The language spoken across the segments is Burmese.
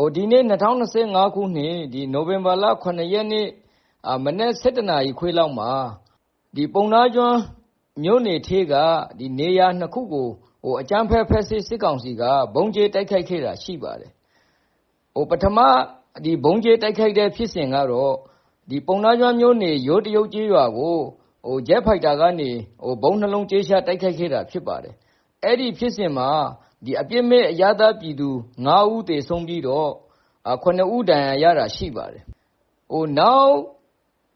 ဟိုဒီနေ့2025ခုနှစ်ဒီနိုဝင်ဘာလ9ရက်နေ့အမနေ့7နာရီခွေးလောက်မှာဒီပုံနာကျွန်းမြို့နေထေးကဒီနေရာနှစ်ခုကိုဟိုအကြမ်းဖက်ဖက်စစ်စစ်ကောင်စီကဘုံကျဲတိုက်ခိုက်ခဲ့တာရှိပါတယ်ဟိုပထမဒီဘုံကျဲတိုက်ခိုက်တဲ့ဖြစ်စဉ်ကတော့ဒီပုံနာကျွန်းမြို့နေရိုးတရုတ်ကြီးရွာကိုဟိုဂျက်ဖိုက်တာကနေဟိုဘုံနှလုံးကျေးရှာတိုက်ခိုက်ခဲ့တာဖြစ်ပါတယ်အဲ့ဒီဖြစ်စဉ်မှာ ဒီအပြစ်မဲ့အရသာပြည်သူ9ဦးသေဆုံးပြီးတော့9ဦးဒဏ်ရာရတာရှိပါတယ်။ဟိုနောက်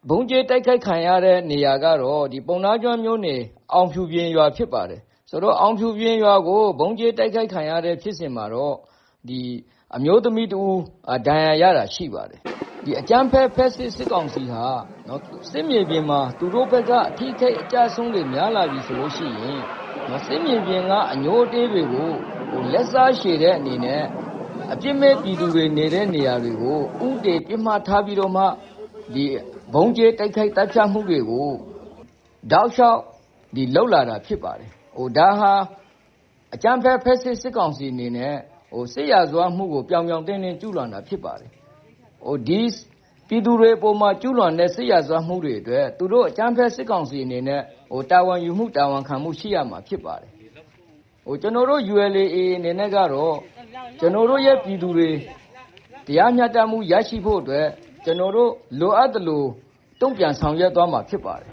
ဘုံကျဲတိုက်ခိုက်ခံရတဲ့နေရာကတော့ဒီပုံနာကျွမ်းမျိုးနေအောင်ဖြူပြင်းရွာဖြစ်ပါတယ်။ဆိုတော့အောင်ဖြူပြင်းရွာကိုဘုံကျဲတိုက်ခိုက်ခံရတဲ့ဖြစ်စဉ်မှာတော့ဒီအမျိုးသမီးတူဒဏ်ရာရတာရှိပါတယ်။ဒီအကြမ်းဖက်ဖက်စစ်စစ်ကောင်စီဟာနော်စစ်မြေပြင်မှာသူတို့ဘက်ကအထိခိုက်အကြဆုံးတွေများလာပြီဆိုလို့ရှိရင် မစစ်မြေပြင်ကအညိုအတေးတွေကိုလက်စားရှည်တဲ့အနေနဲ့အပြစ်မဲ့ပြည်သူတွေနေတဲ့နေရာတွေကိုဥတေပြစ်မှတ်ထားပြီးတော့မှဒီဘုံကျဲတိုက်ခိုက်တပ်ဖြတ်မှုတွေကိုတောက်လျှောက်ဒီလှုပ်လာတာဖြစ်ပါတယ်။ဟိုဒါဟာအကြမ်းဖက်ဖက်စစ်စစ်ကောင်စီအနေနဲ့ဟိုစစ်ရဇွားမှုကိုပြောင်ပြောင်တင်းတင်းကျူးလွန်တာဖြစ်ပါတယ်။ဟိုဒီ ပြည်သူတွေပုံမှာ ကျူးလွန်တဲ့ စစ်ရာဇဝမှုတွေအတွက် သူတို့ အကြမ်းဖက်စစ်ကောင်စီအနေနဲ့ဟိုတာဝန်ယူမှု တာဝန်ခံမှု ရှိရမှာဖြစ်ပါတယ်ဟိုကျွန်တော်တို့ ULA အနေနဲ့ကတော့ ကျွန်တော်တို့ရဲ့ ပြည်သူတွေ တရားမျှတမှုရရှိဖို့အတွက် ကျွန်တော်တို့ လိုအပ်သလို တုံ့ပြန်ဆောင်ရွက်သွားမှာ ဖြစ်ပါတယ်